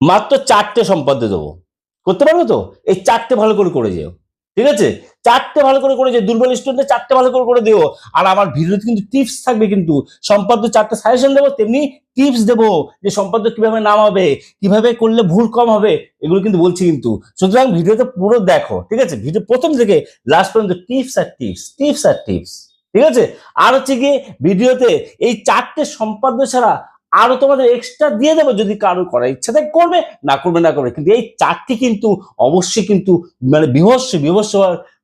মাত্র চারটে সম্পাদ্য দেবো। করতে পারবে তো? এই চারটে ভালো করে করে যেও। ঠিক আছে? চারটে ভালো করে করে যে দুর্বল স্টুডেন্ট চারটে ভালো করে করে দিও। আর আমার ভিডিওতে কিন্তু টিপস থাকবে কিন্তু। সম্পাদ্য চারটে সাজেশন দেবো, তেমনি টিপস দেবো যে সম্পাদ্য কীভাবে নামাবে কীভাবে করলে ভুল কম হবে, এগুলো কিন্তু বলছি কিন্তু। সুতরাং ভিডিওতে পুরো দেখো, ঠিক আছে? ভিডিও প্রথম থেকে লাস্ট পর্যন্ত টিপস আর টিপস টিপস আর টিপস ঠিক আছে? আর হচ্ছে কি ভিডিওতে এই চারটে সম্পাদ্য ছাড়া আরও তোমাদের এক্সট্রা দিয়ে দেবো যদি কারও করার ইচ্ছা থাকে, করবে, না করবে না করবে। কিন্তু এই চারটি কিন্তু অবশ্যই কিন্তু মানে বিভৎস বিভৎস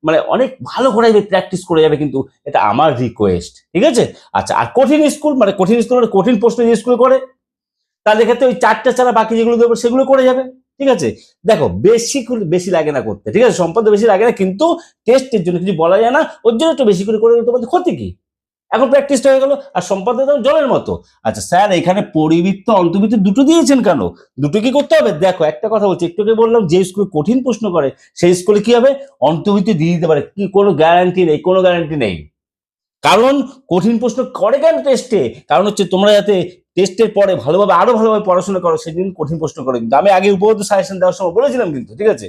মানে অনেক ভালো করে প্র্যাকটিস করে যাবে কিন্তু এটা আমার রিকোয়েস্ট ঠিক আছে? আচ্ছা আর কঠিন স্কুল মানে কঠিন স্কুল মানে কঠিন প্রশ্ন যে স্কুলে করে, তাদের ক্ষেত্রে ওই চারটা ছাড়া বাকি যেগুলো দেবো সেগুলো করে যাবে, ঠিক আছে? দেখো, বেশি করে, বেশি লাগে না করতে, ঠিক আছে? সম্পদ বেশি লাগে না, কিন্তু টেস্টের জন্য কিছু বলা যায় না, ওর জন্য একটু বেশি করে করে তোমাদের ক্ষতি কি? এখন প্র্যাকটিসটা হয়ে গেল, আর সম্পদ দাম জলের মতো। আচ্ছা স্যার, এখানে পরিবৃত্ত, অন্তর্বৃত্ত দুটো দিয়েছেন কেন? দুটো কি করতে হবে? দেখো, একটা কথা বলছি একটুকে বললাম যে স্কুলে কঠিন প্রশ্ন করে, সেই স্কুলে কি হবে? অন্তর্বৃত্ত দিয়ে দিতে পারে। কি, কোনো গ্যারান্টি নেই, কোনো গ্যারান্টি নেই। কারণ কঠিন প্রশ্ন করে কেন টেস্টে কারণ হচ্ছে তোমরা যাতে টেস্টের পরে ভালোভাবে, আরও ভালোভাবে পড়াশোনা করো, সেদিন কঠিন প্রশ্ন করে। কিন্তু আমি আগে উপরোক্ত সাজেশন দেওয়ার সময় বলেছিলাম কিন্তু, ঠিক আছে?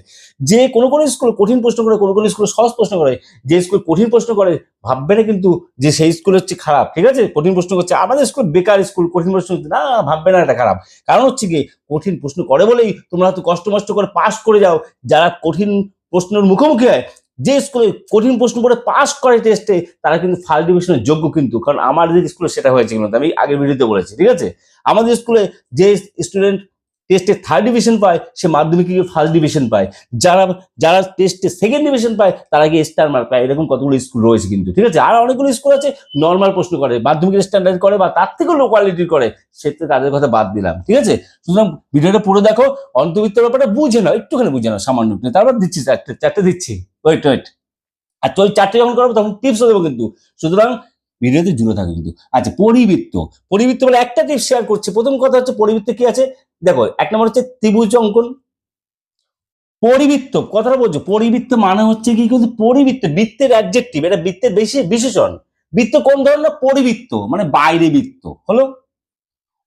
যে কোনো কোনো স্কুল কঠিন প্রশ্ন করে, কোনো কোনো স্কুল সহজ প্রশ্ন করে, যে স্কুল কঠিন প্রশ্ন করে, ভাববে না কিন্তু যে সেই স্কুল হচ্ছে খারাপ, ঠিক আছে? কঠিন প্রশ্ন করছে, আমাদের স্কুল বেকার স্কুল কঠিন প্রশ্ন না, ভাববে না এটা খারাপ। কারণ হচ্ছে কি কঠিন প্রশ্ন করে বলেই তোমরা হয়তো কষ্ট মষ্ট করে পাস করে যাও, যারা কঠিন প্রশ্নের মুখোমুখি হয় যে স্কুলে কঠিন প্রশ্ন করে পাস করে টেস্টে তারা কিন্তু ফার্স্ট ডিভিশনের যোগ্য কিন্তু। কারণ আমাদের স্কুলে সেটা হয়েছে কিন্তু, আমি আগের ভিডিওতে বলেছি, ঠিক আছে? আমাদের স্কুলে যে স্টুডেন্ট টেস্টে থার্ড ডিভিশন পায়, সে মাধ্যমিকে গিয়ে ফার্স্ট ডিভিশন পায়। যারা যারা টেস্টে সেকেন্ড ডিভিশন পায়, তারা গিয়ে স্টার মার্ক পায়। এরকম কতগুলো স্কুল রয়েছে কিন্তু, ঠিক আছে? আর অনেকগুলো স্কুল আছে নর্মাল প্রশ্ন করে, মাধ্যমিকের স্ট্যান্ডার্ড করে বা তার থেকেও লো কোয়ালিটির করে সেক্ষেত্রে তাদের কথা বাদ দিলাম, ঠিক আছে? সুতরাং ভিডিওটা পুরো দেখো অন্তর্বৃত্ত ব্যাপারটা বুঝে নাও, একটুখানি বুঝে নাও, সামান্য। তারপর দিচ্ছি চারটে চারটে দিচ্ছি। ওয়েট ওয়েট আর তো ওই চারটে যখন করব, তখন টিপসও দেবো কিন্তু। সুতরাং ভিডিওতে জুড়ে থাকে কিন্তু। আচ্ছা পরিবৃত্ত। পরিবৃত্ত বলে একটা টিপস শেয়ার করছি। প্রথম কথা হচ্ছে পরিবৃত্ত কি আছে? দেখো, এক নম্বর হচ্ছে ত্রিভুজ অঙ্কন। পরিবৃত্ত, কথাটা বলছো, পরিবৃত্ত মানে হচ্ছে কি? কিন্তু পরিবৃত্ত, বৃত্তের অ্যাডজেক্টিভ এটা বৃত্তের বেশি বিশেষণ। বৃত্ত কোন ধরনের? পরিবৃত্ত মানে বাইরে বৃত্ত। হলো?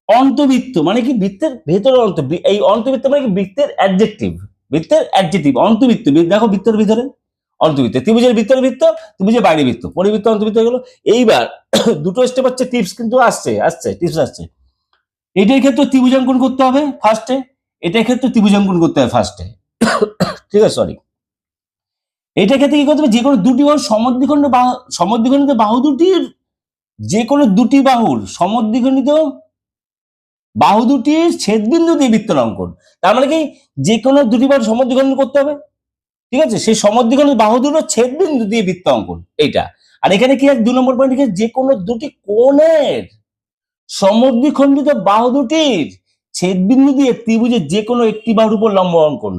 অন্তবৃত্ত মানে কি? বৃত্তের ভেতরে অন্ত, এই অন্তবৃত্ত মানে কি? বৃত্তের অ্যাডজেক্টিভ বৃত্তের অ্যাডজেক্টিভ অন্তবৃত্ত, দেখো বৃত্তের ভিতরে। অন্তবৃত্ত ত্রিভুজের ভিতরে বৃত্ত, ত্রিভুজের বাইরে বৃত্ত পরিবৃত্ত অন্তবৃত্ত হয়ে গেলো। এইবার দুটো স্টেপ হচ্ছে টিপস কিন্তু আসছে আসছে টিপস আসছে। এটার ক্ষেত্রে ত্রিভুজাঙ্কন করতে হবে ফার্স্টে এটার ক্ষেত্রে ত্রিভুজাঙ্কন করতে হবে ফার্স্টে ঠিক আছে সরি এটার ক্ষেত্রে কি করতে হবে? যে কোনো দুটি বাহুর সমদ্বিখণ্ড বাহু সমদ্বিখণ্ডিত বাহু দুটির যে কোনো দুটি বাহুর সমদ্বিখণ্ডিত বাহু দুটির ছেদবিন্দু দিয়ে বৃত্তের অঙ্কন। তার মানে কি? যে কোনো দুটি বাহুর সমদ্বিখণ্ডন করতে হবে। ঠিক আছে? সেই সমদ্বিখণ্ড বাহু দুটো ছেদবিন্দু দিয়ে বৃত্ত অঙ্কন। এইটা। আর এখানে কি আছে? দু নম্বর পয়েন্ট কি যে কোনো দুটি কোণের সমদ্বিখণ্ডিত বাহু দুটির ছেদবিন্দু দিয়ে ত্রিভুজের যে কোনো একটি বাহুর উপর লম্ব অঙ্কন।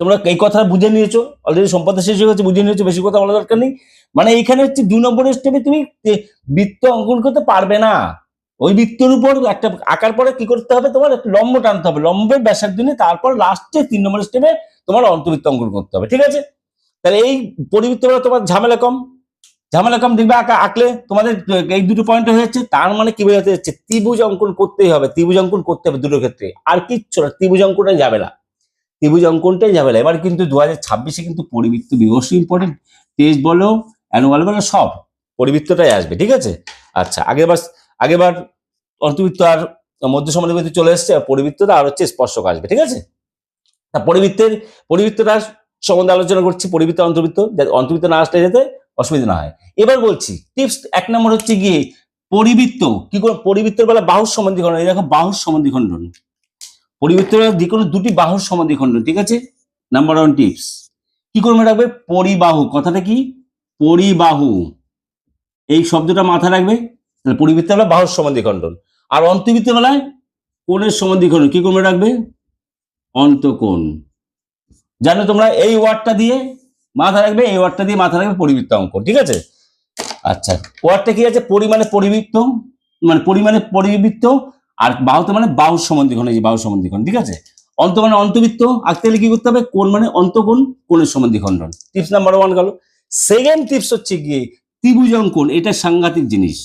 তোমরা এই কথা বুঝে নিয়েছো? অলরেডি সম্পদ শেষ হয়ে গেছে, বুঝে নিয়েছো? বেশি কথা বলা দরকার নেই। মানে এখানে হচ্ছে দু নম্বরের স্টেপে তুমি বৃত্ত অঙ্কন করতে পারবে না। ওই বৃত্তের উপর একটা আঁকার পরে কি করতে হবে? তোমার একটা লম্ব টানতে হবে। লম্বের ব্যাসার দিনে তারপর লাস্টে তিন নম্বর স্টেপে তোমার অন্তর্বৃত্ত অঙ্কন করতে হবে। ঠিক আছে? তাহলে এই পরিবৃত্ত তোমার ঝামেলা কম। ঝামেলা কম দেখবে আঁকা আঁকলে তোমাদের এই দুটো পয়েন্ট হয়ে যাচ্ছে। তার মানে কি বোঝাতে যাচ্ছে? ত্রিভুজ অঙ্কন করতেই হবে। ত্রিভুজ অঙ্কন করতে হবে দুটো ক্ষেত্রে। আর কিচ্ছু না। ত্রিভুজ অঙ্কনটাই যাবে না ত্রিভুজ অঙ্কনটাই যাবে না এবার কিন্তু দু হাজার ছাব্বিশে কিন্তু পরিবৃত্ত অবশ্যই ইম্পর্টেন্ট টেস্ট বলো অ্যানুয়াল বলো, সব পরিবৃত্তটাই আসবে। ঠিক আছে? আচ্ছা আগেরবার আগেবার অন্তর্বৃত্ত আর মধ্য সমাধিপতি চলে এসছে, আর পরিবৃত্তটা আর হচ্ছে স্পর্শক আসবে, ঠিক আছে? তা পরিবৃত্তের পরিবৃত্তটা সম্বন্ধে আলোচনা করছি, পরিবৃত্ত অন্তর্বৃত্ত যাতে অন্তর্বৃত্ত না আসলে যাতে অসুবিধা না হয়। এবার বলছি, টিপস এক নম্বর হচ্ছে গিয়ে পরিবৃত্ত, কি করে পরিবৃত্তের বেলা বাহুর সম্বন্ধীখণ্ডন এই দেখো বাহুর সম্বন্ধীখণ্ডন পরিবৃত্তের বেলা যে কোনো দুটি বাহুর সম্বন্ধীখণ্ডন ঠিক আছে? নাম্বার ওয়ান টিপস কি করে মনে রাখবে? পরিবাহু, কথাটা কি? পরিবাহু, এই শব্দটা মাথায় রাখবে। তাহলে পরিবৃত্তের বেলা বাহুর সম্বন্ধীখণ্ডন আর অন্তর্বৃত্তের বেলায় কোণের সম্বন্ধীখণ্ডন কি করে রাখবে? অন্তকোণ। জানো তোমরা, এই ওয়ার্ডটা দিয়ে মাথা রাখবে, এই ওয়ার্ডটা দিয়ে মাথা রাখবে পরিবৃত্ত অঙ্ক, ঠিক আছে? আচ্ছা ওয়ার্ডটা কি আছে? পরিমাণে পরিবৃত্ত মানে পরিমাণে পরিবৃত্ত, আর বাহুতে মানে বাহু সম্বন্ধীকরণ এই যে বাহু সম্বন্ধীকরণ ঠিক আছে? অন্ত মানে অন্তবৃত্ত আঁকতে গেলে কি করতে হবে? কোন মানে অন্তকোণ, কোণের সম্বন্ধীখণ্ডন টিপস নাম্বার ওয়ান গেল। সেকেন্ড টিপস হচ্ছে গিয়ে ত্রিভুজ অঙ্কন, এটা সাংঘাতিক জিনিস।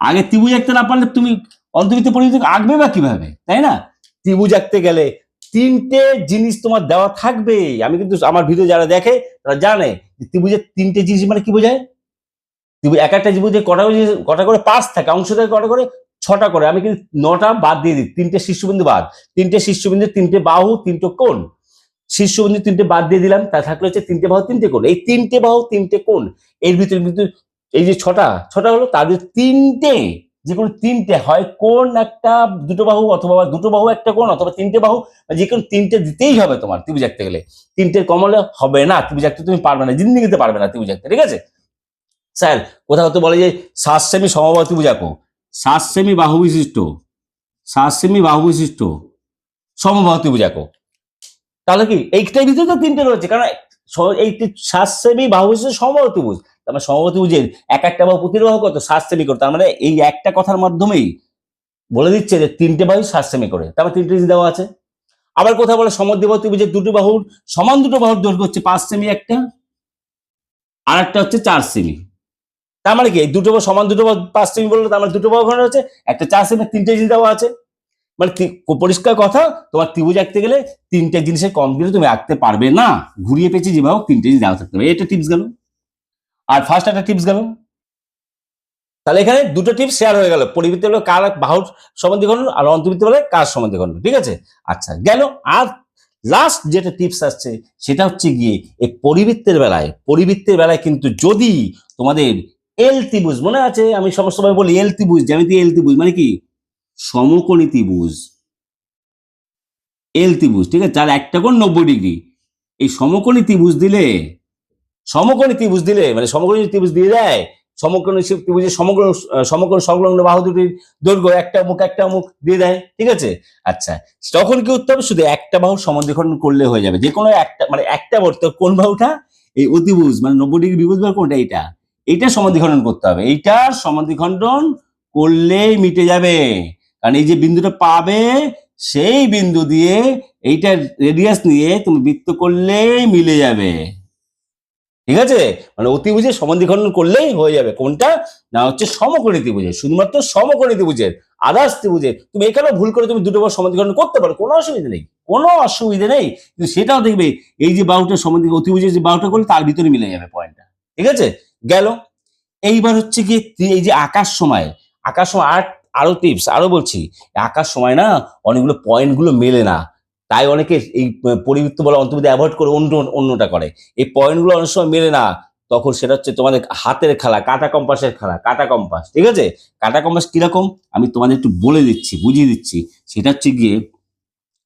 আগে ত্রিভুজ আঁকতে না পারলে তুমি অন্তর্বৃত্ত পরিবৃত্ত আঁকবে বা কীভাবে? তাই না? ত্রিভুজ আঁকতে গেলে তিনটে জিনিস তোমার দেওয়া থাকবে। আমি কিন্তু আমার ভিডিও যারা দেখে তারা জানে যে ত্রিভুজের তিনটে জিনিস মানে কি বোঝায়? ত্রিভুজ এক একটা ত্রিভুজে কটা জিনিস- কটা করে পাঁচ থাকে, অংশ থাকে, কটা করে, ছটা করে। আমি কিন্তু নটা বাদ দিয়ে দিই। তিনটে শীর্ষবিন্দু বাদ। তিনটে শীর্ষবিন্দু, তিনটে বাহু, তিনটে কোণ। শীর্ষবিন্দু তিনটে বাদ দিয়ে দিলাম তা থাকলে হচ্ছে তিনটে বাহু, তিনটে কোণ। এই তিনটে বাহু, তিনটে কোণ, এর ভিতরে কিন্তু এই যে ছটা ছটা হলো তাদের তিনটে, যে কোনো তিনটে, হয় কোণ একটা দুটো বাহু অথবা দুটো বাহু একটা কোণ অথবা তিনটে বাহু যে কোনো তিনটে দিতেই হবে তোমার ত্রিভুজ আঁকতে গেলে তিনটের কমলে হবে না ত্রিভুজ আঁকতে তুমি পারবে না জিন্দিগিতে পারবে না ত্রিভুজ আঁকতে ঠিক আছে? স্যার, কোথাও তো বলে যে সাত সেমি সমবাহু ত্রিভুজ আঁকো বাহু বিশিষ্ট। সাত বাহু বিশিষ্ট। সমবাহু ত্রিভুজ আঁকো তাহলে কি এইটাই ভিতরে তো তিনটে রয়েছে, কারণ এই সাত বাহু বিশিষ্ট সমবাহু ত্রিভুজ। তার মানে ত্রিভুজের এক একটা বাহু প্রতিটা বাহু কত সাত সেমি করে তার মানে এই একটা কথার মাধ্যমেই বলে দিচ্ছে যে তিনটে বাহু সাত সেমি করে তারপর তিনটে জিনিস দেওয়া আছে। আবার কোথাও বলে সমদ্বিবাহু ত্রিভুজের দুটো বাহুর, সমান দুটো বাহুর দৈর্ঘ্য হচ্ছে পাঁচ সেমি একটা আর একটা হচ্ছে চার সেমি। তার মানে কি? দুটো বাহু সমান দুটো বাহু পাঁচ সেমি বলল, তার মানে দুটো বাহু ওখানে হচ্ছে একটা চার সেমি তিনটে জিনিস দেওয়া আছে। মানে পরিষ্কার কথা, তোমার ত্রিভুজ আঁকতে গেলে তিনটে জিনিসের কম দিলে তুমি আঁকতে পারবে না। ঘুরিয়ে পেয়েছি যে বাহু তিনটে জিনিস দেওয়া থাকতে হবে। এটা টিপস গেল। আর ফার্স্ট একটা টিপস গেল। তাহলে এখানে দুটো টিপস শেয়ার হয়ে গেল। পরিবৃত্তি হলো কার বাহুর সম্বন্ধীকরণ আর অন্তর্বৃত্তি হলে কার সম্বন্ধীকরণ ঠিক আছে? আচ্ছা গেল। আর লাস্ট যেটা টিপস আসছে, সেটা হচ্ছে গিয়ে এই পরিবৃত্তের বেলায় পরিবৃত্তের বেলায় কিন্তু যদি তোমাদের এল ত্রিভুজ, মনে আছে? আমি সমস্ত সময় বলি এল ত্রিভুজ জ্যামিতি এল ত্রিভুজ মানে কি? সমকোণী ত্রিভুজ। এল ত্রিভুজ, ঠিক আছে? যার একটা কোণ নব্বই ডিগ্রি। এই সমকোণী ত্রিভুজ দিলে সমকোণী ত্রিভুজ দিলে মানে সমকোণী ত্রিভুজ দিয়ে দেয়, সমকোণী ত্রিভুজের সমগ্র সমকোণ সংলগ্ন বাহু দুটির দৈর্ঘ্য একটা মুখ একটা মুখ দিয়ে দেয়, ঠিক আছে? আচ্ছা তখন কি হবে? শুধু একটা বাহু সমাধিকরণ করলে হয়ে যাবে। যে কোনো একটা মানে একটা বর্ত কোন বাহুটা? এই অতিভুজ মানে নব্বই ডিগ্রি বিভুজ বাহু কোনটা? এইটা। এইটা সমাধিখণ্ডন করতে হবে। এইটার সমাধিখণ্ডন করলেই মিটে যাবে। কারণ এই যে বিন্দুটা পাবে, সেই বিন্দু দিয়ে এইটার রেডিয়াস নিয়ে তুমি বৃত্ত করলেই মিলে যাবে। ঠিক আছে? মানে অতি অতিভুজের সমাধিখণ্ডন করলেই হয়ে যাবে। কোনটা? না, হচ্ছে সমকোণী ত্রিভুজের। শুধুমাত্র সমকোণী ত্রিভুজের আদার্স ত্রিভুজের। তুমি এখানেও ভুল করে তুমি দুটো বার সমাধিকরণ করতে পারো, কোনো অসুবিধা নেই। কোনো অসুবিধা নেই। কিন্তু সেটাও দেখবে, এই যে বাহুটা সমাধি অতিভুজের যে বাহুটা করলে তার ভিতরে মিলে যাবে পয়েন্টটা। ঠিক আছে? গেল। এইবার হচ্ছে কি এই যে আকাশ সময় আকাশ সময় আর আরও টিপস আরও বলছি। আকাশ সময় না, অনেকগুলো পয়েন্টগুলো মেলে না। তাই অনেকে এই পরিবৃত্ত বলা অন্তর্বৃত্তি অ্যাভয়েড করে অন্য, অন্যটা করে। এই পয়েন্টগুলো অনেক সময় মেলে না, তখন সেটা হচ্ছে তোমাদের হাতের খেলা, কাটা কম্পাসের খেলা, কাটা কম্পাস, ঠিক আছে? কাটা কম্পাস কীরকম? আমি তোমাদের একটু বলে দিচ্ছি, বুঝিয়ে দিচ্ছি। সেটা হচ্ছে গিয়ে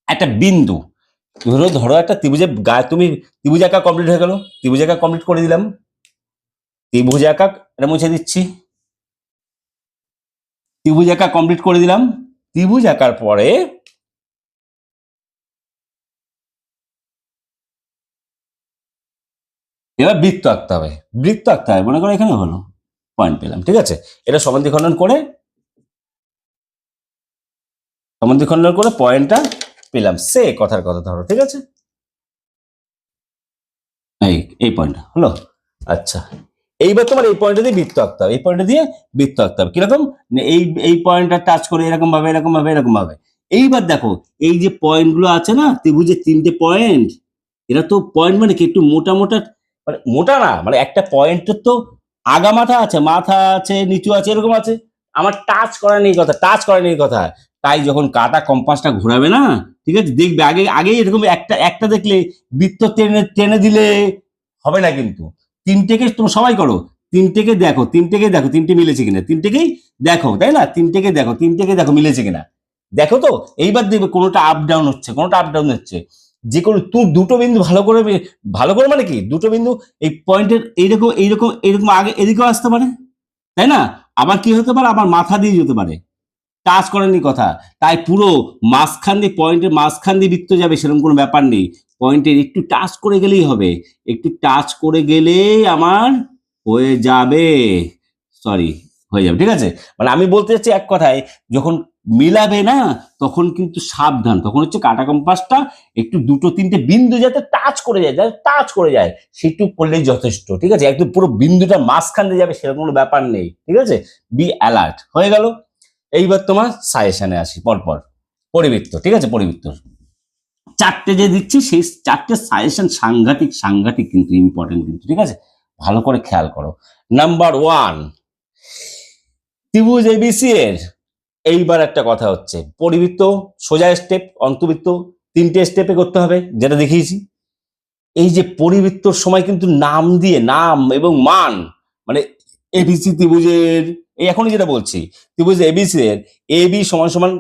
একটা বিন্দু। ধরো ধরো একটা ত্রিভুজের গায়ে তুমি ত্রিভুজ আঁকা কমপ্লিট হয়ে গেল। ত্রিভুজ আঁকা কমপ্লিট করে দিলাম। ত্রিভুজ আঁকা, এটা মুছে দিচ্ছি। ত্রিভুজ আঁকা কমপ্লিট করে দিলাম। ত্রিভুজ আঁকার পরে এবার বৃত্ত আঁকতে হবে। বৃত্ত আঁকতে হবে, মনে করো এখানে হলো পয়েন্ট পেলাম, ঠিক আছে? এটা সমাধিখণ্ডন করে সমাধিখণ্ডন করে পয়েন্টটা পেলাম। সে কথার কথা ধরো, ঠিক আছে? এই এই পয়েন্টটা হলো? আচ্ছা। এইবার তোমার এই পয়েন্টটা দিয়ে বৃত্ত আঁকতে হবে। এই পয়েন্টটা দিয়ে বৃত্ত আঁকতে হবে। কীরকম? এই এই পয়েন্টটা টাচ করে এরকম ভাবে এরকম ভাবে এরকম ভাবে এইবার দেখো, এই যে পয়েন্টগুলো আছে না, ত্রিভুজের তিনটে পয়েন্ট এরা তো পয়েন্ট মানে কি? একটু মোটা মোটা মানে মোটা না মানে একটা পয়েন্টের তো আগা মাথা আছে মাথা আছে, নিচু আছে, এরকম আছে। আমার টাচ করা নেই কথা টাচ করা নেই কথা। তাই যখন কাটা কম্পাসটা ঘোরাবে না, ঠিক আছে, দেখবে আগে আগে এরকম একটা একটা দেখলে বৃত্ত টেনে টেনে দিলে হবে না কিন্তু। তিনটেকে তোমরা সবাই করো, তিনটেকে দেখো তিনটেকে দেখো, তিনটে মিলেছে কিনা? তিনটেকেই দেখো, তাই না? তিনটেকে দেখো তিনটেকে দেখো, মিলেছে কিনা? দেখো তো, এইবার দেখবে কোনোটা আপ ডাউন হচ্ছে, কোনোটা আপ ডাউন হচ্ছে। যে কোনো তুই দুটো বিন্দু ভালো করে ভালো করে মানে কি? দুটো বিন্দু এই পয়েন্টের এইরকম এইরকম এইরকম আগে এদিকেও আসতে পারে, তাই না? আবার কি হতে পারে? আবার মাথা দিয়ে যেতে পারে। টাচ করেনি কথা। তাই পুরো মাঝখান দিয়ে পয়েন্টের মাঝখান দিয়ে বৃত্ত যাবে, সেরকম কোনো ব্যাপার নেই। পয়েন্টের একটু টাচ করে গেলেই হবে। একটু টাচ করে গেলেই আমার হয়ে যাবে। সরি হয়ে যাবে, ঠিক আছে? মানে আমি বলতে চাচ্ছি এক কথায়, যখন মিলাবে না, তখন কিন্তু সাবধান। তখন হচ্ছে কাটা কম্পাসটা একটু দুটো, তিনটে বিন্দু যাতে টাচ করে যায়, যাতে টাচ করে যায় সেটুকু করলেই যথেষ্ট, ঠিক আছে? একদম পুরো বিন্দুটা মাঝখান দিয়ে যাবে, সেরকম কোনো ব্যাপার নেই, ঠিক আছে? বি অ্যালার্ট হয়ে গেল। এইবার তোমার সাজেশনে আসি, পরপর। পরিবৃত্ত, ঠিক আছে? পরিবৃত্ত। চারটে যে দিচ্ছি, সেই চারটে সাজেশন সাংঘাতিক সাংঘাতিক কিন্তু ইম্পর্টেন্ট কিন্তু, ঠিক আছে? ভালো করে খেয়াল করো। নাম্বার ওয়ান ত্রিভুজ এবিসি এর এইবার একটা কথা হচ্ছে। পরিবৃত্ত, সোজা স্টেপ অন্তবৃত্ত তিনটে স্টেপে করতে হবে, যেটা দেখিয়েছি। এই যে পরিবৃত্তর সময় কিন্তু নাম দিয়ে, নাম এবং মান মানে এবিসি ত্রিভুজের, এই এখনই যেটা বলছি ত্রিভুজ এবিসি এর এ বি সমান সমান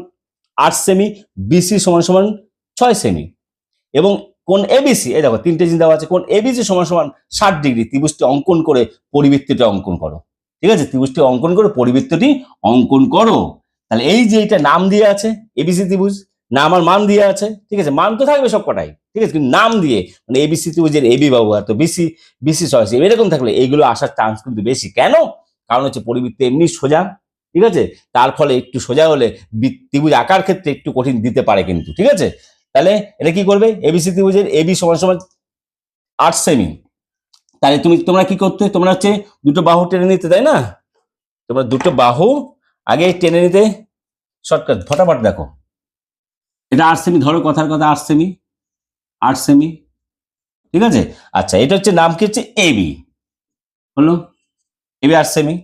আট সেমি বিসি সমান সমান ছয় সেমি এবং কোন এবিসি এই দেখো, তিনটে চিন্তা আছে, কোন এবিসি সমান সমান ষাট ডিগ্রি, ত্রিভুজটি অঙ্কন করে পরিবৃত্তটা অঙ্কন করো। ঠিক আছে? ত্রিভুজটি অঙ্কন করে পরিবৃত্তটি অঙ্কন করো। তাহলে এই যে এটা নাম দিয়ে আছে এবিসি ত্রিভুজ নাম আর মান দিয়ে আছে, ঠিক আছে, মান তো থাকবে সব কটাই ঠিক আছে, কিন্তু নাম দিয়ে মানে এবিসি ত্রিভুজের এবি বাবু এত বিসি বিসি ছয় সেমি এরকম থাকলে এইগুলো আসার চান্স কিন্তু বেশি, কেন? কারণ হচ্ছে পরিবৃত্তি এমনি সোজা, ঠিক আছে, তার ফলে একটু সোজা হলে ত্রিভুজ আকার ক্ষেত্রে একটু কঠিন দিতে পারে কিন্তু, ঠিক আছে, তাহলে এটা কি করবে? এবিসি ত্রিভুজের এবি সমান সমান আট সেমি তাহলে তুমি, তোমরা কি করতে, তোমরা হচ্ছে দুটো বাহু টেনে নিতে, তাই না? তোমরা দুটো বাহু আগে টেনে নিতে শর্টকাট ফটাফট দেখো। এটা আট সেমি ধরো কথার কথা আট সেমি আট সেমি ঠিক আছে? আচ্ছা এটা হচ্ছে নাম কি হচ্ছে? এবি হলো এবি আট সেমি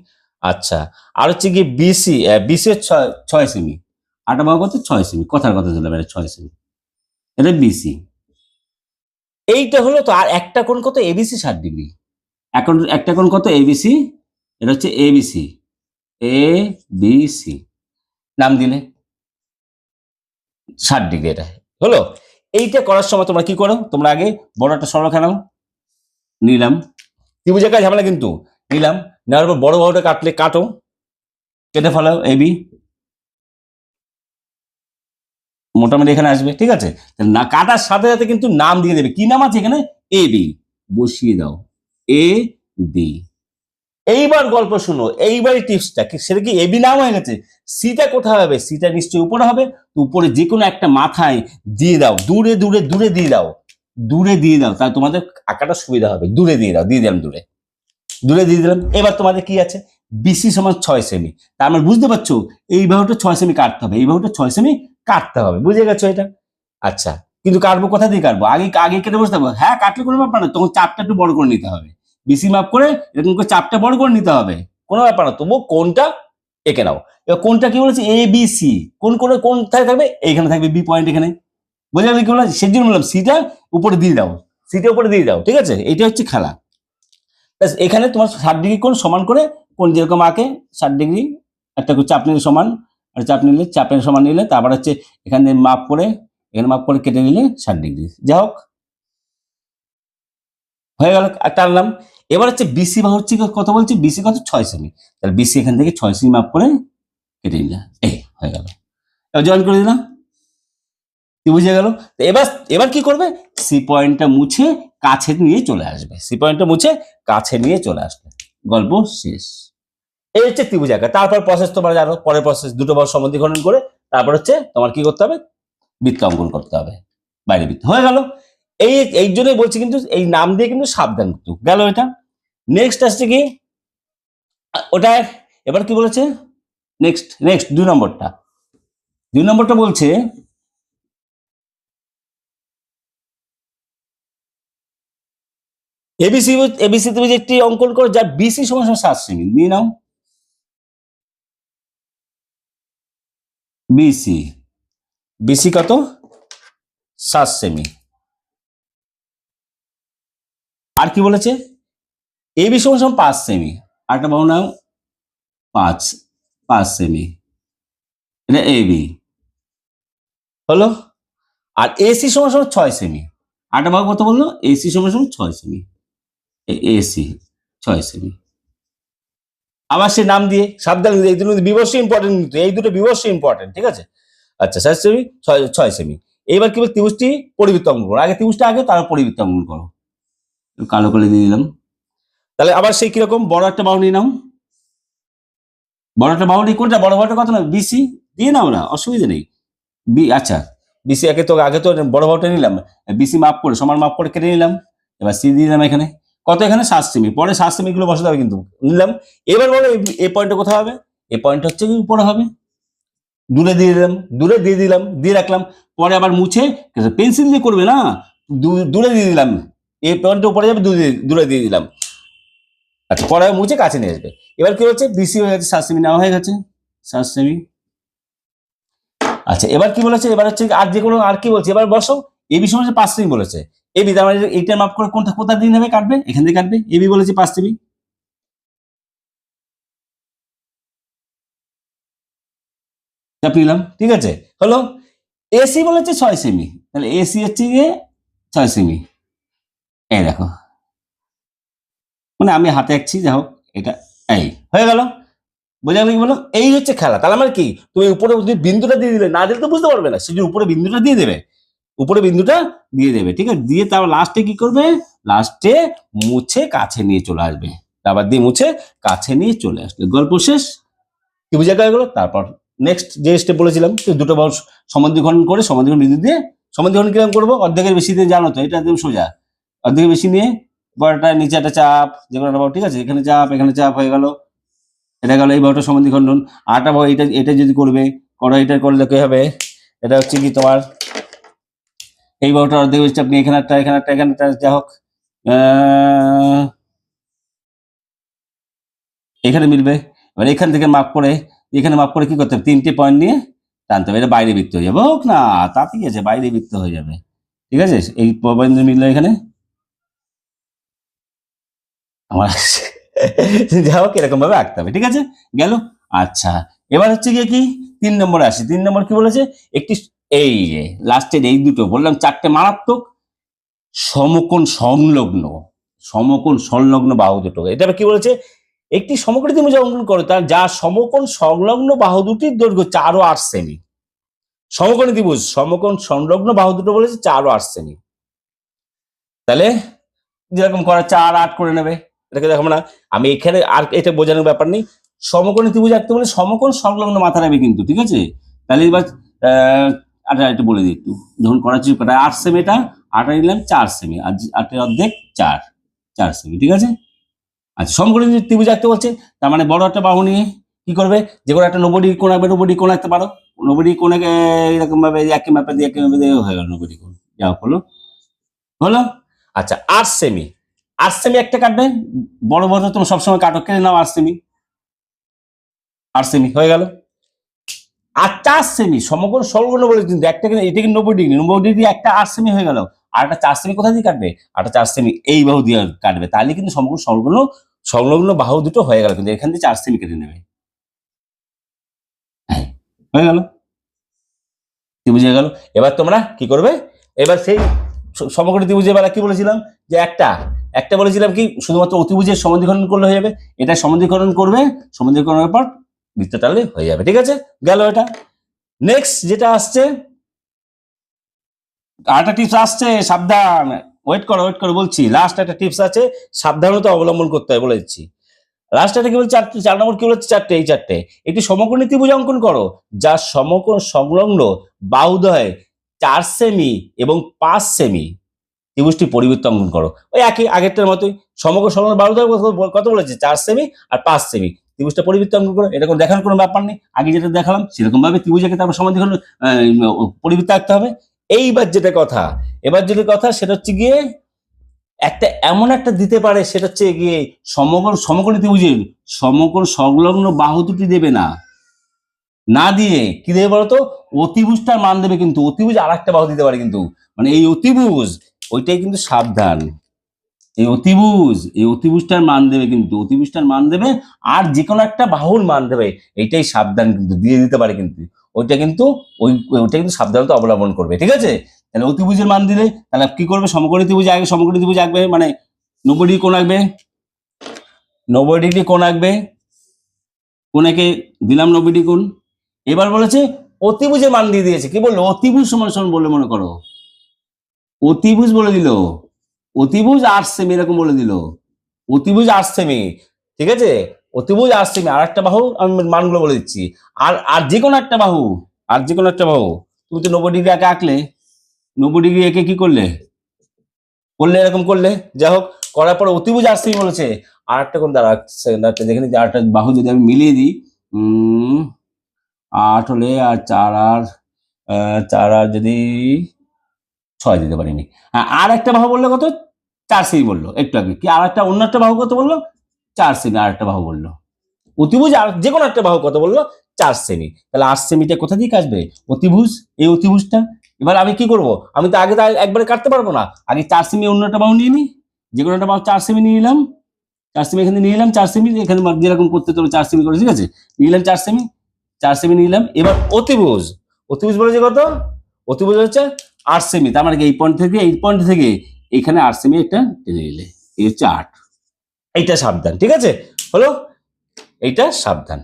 আচ্ছা আর হচ্ছে গিয়ে বিসি বিসি ছয় ছয় সেমি। আটা বাহু কত? ছয় সেমি। কথার কথা চলে এটা ছয় সেমি। এটা বিসি এইটা হলো তো আর একটা কোণ কত? এবিসি ষাট ডিগ্রি। এখন একটা কোণ কত? এবিসি এটা হচ্ছে এবিসি এ বিসি নাম দিলে? ষাট ডিগ্রি এটা হলো? এইটা করার সময় তোমরা কি করো? তোমরা আগে বড় একটা সরলরেখা নাও। নিলাম। ত্রিভুজের কাজ ঝামেলা কিন্তু। নিলাম। নেওয়ার পর বড় বাহুটা কাটলে কাটো। কেটে ফেলাও। এবি মোটামুটি এখানে আসবে। ঠিক আছে? না, কাটার সাথে সাথে কিন্তু নাম দিয়ে দেবে। কি নাম আছে এখানে? এ বি বসিয়ে দাও। এ বি এইবার গল্প শুনো, এইবারই টিপসটা কি? সেটা কি এবি নাম হয়ে গেছে? সিটা কোথায় হবে? সিটা নিশ্চয়ই উপরে হবে। তো উপরে যে কোনো একটা মাথায় দিয়ে দাও। দূরে দূরে দূরে দিয়ে দাও। দূরে দিয়ে দাও। তাহলে তোমাদের আঁকাটা সুবিধা হবে। দূরে দিয়ে দাও, দিয়ে দিলাম দূরে। দূরে দিয়ে দিলাম। এবার তোমাদের কি আছে? বিসি সমান ছয় সেমি তার মানে বুঝতে পারছ? এই বাহুটা ছয় সেমি কাটতে হবে। এই বাহুটা ছয় সেমি কাটতে হবে। বুঝে গেছো এটা? আচ্ছা। কিন্তু কাটবো কোথা দিয়ে কাটবো? আগে আগে কেটে বসতে হবে হ্যাঁ কাটলে কোনো ব্যাপার না। তখন চাপটা একটু বড় করে নিতে হবে। বিসি মাপ করে এরকম করে চাপটা বড় করে নিতে হবে। কোনো ব্যাপার না, তবুও কোনটা এঁকে নাও। এবার কোনটা কি বলেছে? এ বি সি কোন কোন কোনটায় থাকবে? এইখানে থাকবে বি পয়েন্ট এখানে। বোঝা গেল কি বললাম সেই জন্য বললাম সিটা উপরে দিয়ে দাও। সিটা উপরে দিয়ে দাও, ঠিক আছে? এটা হচ্ছে খেলা। এখানে তোমার ষাট ডিগ্রি কোন সমান করে কোন যেরকম আঁকে, ষাট ডিগ্রি, একটা চাপ নিলে সমান, আর চাপ নিলে চাপের সমান নিলে, তারপর হচ্ছে এখান মাপ করে, এখানে মাপ করে কেটে নিলে ষাট ডিগ্রি। যাই হোক, হয়ে গেল আর টানলাম এবার হচ্ছে বিসি বা হচ্ছে কত বলছি? বিসি কত? ছয় সেমি তাহলে বিসি এখান থেকে ছয় সেমি মাপ করে কেটে নিলাম। এই হয়ে গেল। এবার জয়েন করে দিলাম। বুঝে গেল? এবার এবার কি করবে? সি পয়েন্টটা মুছে কাছে নিয়ে চলে আসবে। সি পয়েন্টটা মুছে কাছে নিয়ে চলে আসবে। গল্প শেষ। এই হচ্ছে ত্রিভুজ আঁকা তারপর প্রসেস তোমার জানো পরের প্রসেস দুটো বার সমদ্বিখণ্ডন করে তারপর হচ্ছে তোমার কি করতে হবে? বৃত্ত অঙ্কন করতে হবে। বাইরে বৃত্ত। হয়ে গেল। এই এই জন্যই বলছি কিন্তু এই নাম দিয়ে কিন্তু সাবধান কিন্তু গেল এটা। নেক্সট আসছে কি? ওটা এবার কি বলেছে? নেক্সট নেক্সট দুই নম্বরটা। দুই নম্বরটা বলছে এবিসি এবিসি তুমি যে একটি অঙ্কন করো যার বিসি সমান সাত সেমি নিয়ে নাও। বিসি বিসি কত? সাত সেমি আর কি বলেছে? এবি সমান সমান পাঁচ সেমি আরেকটা বাবু নাও পাঁচ পাঁচ সেমি এটা এ বি। হলো? আর এসি সমান সমান ছয় সেমি আরেকটা বাবু কত বলল? এসি সমান সমান ছয় সেমি এসি ছয় সেমি আবার সে নাম দিয়ে সাবধান, এই দুটো বিবর্ষ ইম্পর্টেন্ট কিন্তু, এই দুটো বিবর্ষ ইম্পর্টেন্ট ঠিক আছে? আচ্ছা সাত সেমি ছয় ছয় সেমি এইবার কি বলে ত্রিভুজটি পরিবৃত্ত অঙ্কন করো। আগে ত্রিভুজটা আগে তারপর পরিবৃত্ত অঙ্কন করো। কালো করে দিয়ে দিলাম। তাহলে আবার সেই কীরকম বড় একটা বাউন্ডারি নাও। বড় একটা বাউন্ডারি কোনটা? বড় বড়টা কত না বিসি দিয়ে নাও না অসুবিধা নেই। বি আচ্ছা। বিসি আগে তো আগে তো বড় বড়টা নিলাম। বিসি মাপ করে সমান মাপ করে কেটে নিলাম। এবার সি দিয়ে দিলাম এখানে। কত এখানে? সাত সেমি পরে সাত সেমি গুলো বসাতে হবে কিন্তু। নিলাম। এবার বলো এই পয়েন্টটা কোথায় হবে? এই পয়েন্ট হচ্ছে কি উপরে হবে। দূরে দিয়ে দিলাম। দূরে দিয়ে দিলাম দিয়ে রাখলাম। পরে আবার মুছে পেন্সিল দিয়ে করবে না। দূরে দিয়ে দিলাম। এই পয়েন্টের উপরে যাবে দূরে দিয়ে দিলাম। আচ্ছা পরে মুছে কাছে নিয়ে আসবে। এবার কি হচ্ছে? বিসি হয়ে গেছে সাত সেমি নেওয়া হয়ে গেছে সাত সেমি আচ্ছা এবার কি বলেছে? এবার হচ্ছে আর যে কোনো আর কি বলছে? এবার বসো। এ বি সমান পাঁচ সেমি বলেছে। এ বি তার মানে এইটা মাপ করে কোনটা কোথা দিয়ে নেবে? কাটবে? এখান থেকে কাটবে। এ বি বলেছে পাঁচ সেমি নিলাম। ঠিক আছে? হলো এসি বলেছে ছয় সেমি তাহলে এসি হচ্ছে গিয়ে ছয় সেমি এই দেখো। মানে আমি হাতে আঁকছি যা হোক, এটা এই, হয়ে গেল? বোঝা গেল কি বলো? এই হচ্ছে খেলা। তাহলে আমার কি? তুমি উপরে বিন্দুটা দিয়ে দিলে। না দিলে তো বুঝতে পারবে না। সে উপরে বিন্দুটা দিয়ে দেবে, উপরে বিন্দুটা দিয়ে দেবে, ঠিক আছে? দিয়ে তারপর লাস্টে কি করবে? লাস্টে মুছে কাছে নিয়ে চলে আসবে। তারপর দিয়ে মুছে কাছে নিয়ে চলে আসবে। গল্প শেষ? কি বুঝা গেল তারপর নেক্সট যে স্টেপ বলেছিলাম দুটো বাহু সমাধিকরণ করে সমাধিকরণ বিন্দু দিয়ে সমাধিকরণ কীরকম করব? অর্ধেকের বেশি দিয়ে জানো তো, এটা একদম সোজা। অর্ধেকের বেশি নিয়ে বড়টা নিচে একটা চাপ, যে কোনো ঠিক আছে? এখানে চাপ এখানে চাপ হয়ে গেল। এটা গেল এই বাহুটা সমাধিখণ্ডন আটা বাহু এটা এটা যদি করবে, করো, এটা করলে কি হবে? এটা হচ্ছে কি তোমার? এই বাহুটা অর্ধেক চাপ নিয়ে এখানে একটা এখানে একটা এখানে একটা, যা হোক এখানে মিলবে। এবার এখান থেকে মাপ করে, এখানে মাপ করে কি করতে হবে? তিনটে পয়েন্ট নিয়ে টানতে হবে। এটা বাইরে বৃত্ত হয়ে যাবে। হোক না তাতে কি আছে, বাইরে বৃত্ত হয়ে যাবে। ঠিক আছে? এই পয়েন্ট মিললো এখানে। আমার যা হোক, এরকম ভাবে আঁকতে হবে, ঠিক আছে? গেল? আচ্ছা এবার হচ্ছে গিয়ে কি? তিন নম্বরে আসি। তিন নম্বর কি বলেছে? একটি এই যে লাস্টের এই দুটো, বললাম চারটে মারাত্মক সমকোণ সংলগ্ন সমকোণ সংলগ্ন বাহু দুটো এটা কি বলেছে? একটি সমকোণী ত্রিভুজ অঙ্কন করো, তার যা সমকোণ সংলগ্ন বাহু দুটির দৈর্ঘ্য চার ও আট সেমি। সমকোণী ত্রিভুজ, সমকোণ সংলগ্ন বাহু দুটো বলেছে চার ও আট সেমি। তাহলে, যেরকম করা, চার আট করে নেবে। এটাকে দেখো না আমি এখানে আর এটা বোঝানোর ব্যাপার নেই। সমকোণী ত্রিভুজ আঁকতে বলে সমকোণ সংলগ্ন মাথা নেবে কিন্তু ঠিক আছে? তাহলে এবার আহ, আচ্ছা একটু বলে দিই একটু। যখন করা ছিল কটা আট সেমি এটা আটা নিলাম চার সেমি আর আটের অর্ধেক চার চার সেমি ঠিক আছে? আচ্ছা সমকোণী ত্রিভুজ আঁকতে বলছে তার মানে বড় একটা বাহু নিয়ে কি করবে? যে কোনো একটা নবডি কোণ আঁকবে নবডি কোণ আঁকতে পারো। নবডি কোণে এরকম ভাবে একই মাপে দিয়ে একই মাপে দিয়ে হয়ে গেল নবডি কোণ। যা হলো? হলো? আচ্ছা আট সেমি। আট সেমি একটা কাটবে বড় বড় তুমি সবসময় কাটো কেটে নাও আট সেমি আট সেমি হয়ে গেল। আর চার সেমি সমগ্র সলগ্ন বলে কিন্তু একটা কিন্তু এটা কিন্তু নব্বই ডিগ্রি? নব্বই ডিগ্রি একটা আট সেমি হয়ে গেল। আর একটা চার সেমি কোথা দিয়ে কাটবে? আর একটা চার সেমি এই বাহু দিয়ে কাটবে। তাহলে কিন্তু সমগ্র সংলগ্ন সংলগ্ন বাহু দুটো হয়ে গেল। কিন্তু এখান থেকে চার সেমি কেটে নেবে। হ্যাঁ, হয়ে গেল। ত্রিভুজ হয়ে গেল? এবার তোমরা কি করবে? এবার সেই সমগ্র ত্রিভুজে বেলা কি বলেছিলাম? যে একটা একটা বলেছিলাম কি, শুধুমাত্র অতিভুজের সমাধিকরণ করলে হয়ে যাবে এটা সমাধিকরণ করবে, সমাধিকরণের পর বৃত্ত টানলে হয়ে যাবে, ঠিক আছে? গেল এটা। নেক্সট যেটা আসছে, আরেকটা টিপস আসছে, সাবধান। ওয়েট করো ওয়েট করো, বলছি। লাস্ট একটা টিপস আছে, সাবধানতা অবলম্বন করতে হয় বলে দিচ্ছি। লাস্ট একটা কি বলছে চারটে চার নম্বর কি বলেছে? চারটে, এই চারটে। একটি সমকোণী ত্রিভুজ অঙ্কন করো, যা সমকোণ সংলগ্ন বাহুদয় চার সেমি এবং পাঁচ সেমি ত্রিভুজটি পরিবৃত্ত করো। ওই একই আগেরটার মতোই সমগ্র সংলগ্ন বাহুদয় কত- বলেছে? চার সেমি আর পাঁচ সেমি ত্রিভুজটা পরিবৃত্ত করো। এটা কোনো দেখানোর কোনো ব্যাপার নেই। আগে যেটা দেখালাম সেরকম ভাবে ত্রিভুজকে তারপর আহ, পরিবৃত্ত আঁকতে হবে। এইবার যেটা কথা এবার যেটা কথা সেটা হচ্ছে গিয়ে একটা এমন একটা দিতে পারে সেটা হচ্ছে গিয়ে সমগ্র সমকোণী ত্রিভুজের সমকোণ সংলগ্ন বাহু দুটি দেবে না। না দিয়ে কি দেবে বলতো? অতিভুজটার মান দেবে কিন্তু। অতিভুজ আর একটা বাহু দিতে পারে কিন্তু। মানে এই অতিভুজ ওইটাই কিন্তু সাবধান। এই অতিভুজ এই অতিভুজটার মান দেবে কিন্তু অতিভুজটার মান দেবে আর যে কোনো একটা বাহুর মান দেবে এইটাই সাবধান কিন্তু, দিয়ে দিতে পারে কিন্তু। ওইটা কিন্তু ওই, ওইটা কিন্তু সাবধানতা অবলম্বন করবে, ঠিক আছে? তাহলে অতিভুজের মান দিলে, তাহলে কি করবে? সমকোণী ত্রিভুজ আগে সমকোণী ত্রিভুজ আঁকবে মানে নব্বই ডিগ্রি কোণ আঁকবে। নব্বই ডিগ্রি কোণ আঁকবে। কোণেকে দিলাম নব্বই ডিগ্রি কোণ। এবার বলেছে অতিভুজের মান দিয়ে দিয়েছে। কি বলল? অতিভুজ সমান সমান বলে মনে করো। অতিভুজ বলে দিল। অতিভুজ আট সেমি এরকম বলে দিল। অতিভুজ আট সেমি ঠিক আছে? অতিভুজ আট সেমি আর একটা বাহু আমি মানগুলো বলে দিচ্ছি। আর আর যে কোনো একটা বাহু, আর যে কোনো একটা বাহু, তুমি তো নব্বই ডিগ্রি একে আঁকলে, নব্বই ডিগ্রি একে কি করলে? করলে, এরকম করলে? যাই হোক, করার পর অতিভুজ আট সেমি বলেছে। আর একটা কোন দাঁড়া সেকেন্ড একটা দেখে নিই যে আরেকটা বাহু যদি আমি মিলিয়ে দিই আট হলে আর চার আর চার আর যদি ছয় দিতে পারিনি। হ্যাঁ আর একটা বাহু বলল কত? চার সেমি বলল, একটু আগে। কি আর একটা অন্য একটা বাহু কত বলল? চার সেমি আর একটা বাহু বলল। অতিভুজ আর যে কোনো একটা বাহু কত বলল? চার সেমি তাহলে আট সেমিটা কোথা থেকে আসবে অতিভুজ? এই অতিভুজটা? এবার আমি কি করব? আমি তো আগে তো একবারে কাটতে পারব না। আগে চার সেমি অন্য একটা বাহু নিয়ে নিই যে কোনো একটা বাহু চার সেমি নিয়ে নিলাম। চার সেমি এখানে নিয়ে নিলাম চার সেমি এখানে যেরকম করতে তোলো চার সেমি করে, ঠিক আছে? নিলাম চার সেমি চার সেমি নিলাম এবার অতিভুজ। অতিভুজ বলেছে কত? অতিভুজ হচ্ছে আট সেমি তার মানে এই পয়েন্ট থেকে, এই পয়েন্ট থেকে এখানে আট সেমি একটা টেনে নিলে। এই হচ্ছে আট। এইটা সাবধান, ঠিক আছে? হলো? এইটা সাবধান।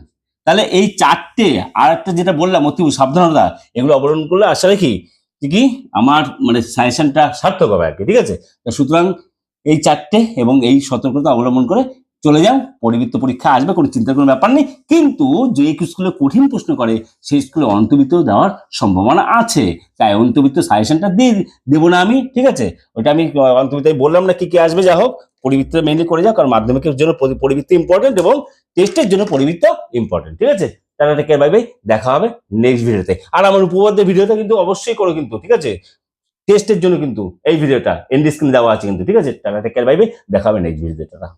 তাহলে এই চারটে, আর একটা যেটা বললাম, অতি সাবধানতা, এগুলো অবলম্বন করলে আশা রাখি কি, আমার মানে সাজেশনটা সার্থক হবে আর কি, ঠিক আছে? সুতরাং এই চারটে এবং এই সতর্কতা অবলম্বন করে চলে যাও পরিবৃত্ত পরীক্ষা আসবে, কোনো চিন্তার কোনো ব্যাপার নেই। কিন্তু যে স্কুলে কঠিন প্রশ্ন করে, সেই স্কুলে অন্তর্বৃত্ত দেওয়ার সম্ভাবনা আছে। তাই অন্তর্বৃত্ত সাজেশনটা দিয়ে দেবো না আমি, ঠিক আছে? ওটা আমি অন্তর্বৃত্ত বললাম না কি কি আসবে যা হোক। পরিবৃত্ত মেনলি করে যাও, কারণ মাধ্যমিকের জন্য পরি- পরিবৃত্ত ইম্পর্টেন্ট এবং টেস্টের জন্য পরিবৃত্ত ইম্পর্টেন্ট ঠিক আছে? টাটা টেকে বাই বাই দেখা হবে নেক্সট ভিডিওতে আর আমার উপপাদ্যের ভিডিওটা কিন্তু অবশ্যই করো কিন্তু, ঠিক আছে? টেস্টের জন্য কিন্তু এই ভিডিওটা এন্ড স্ক্রিনে দেওয়া আছে কিন্তু, ঠিক আছে? টাটা টেকে বাই বাই দেখা হবে নেক্সট ভিডিওতে টাটা।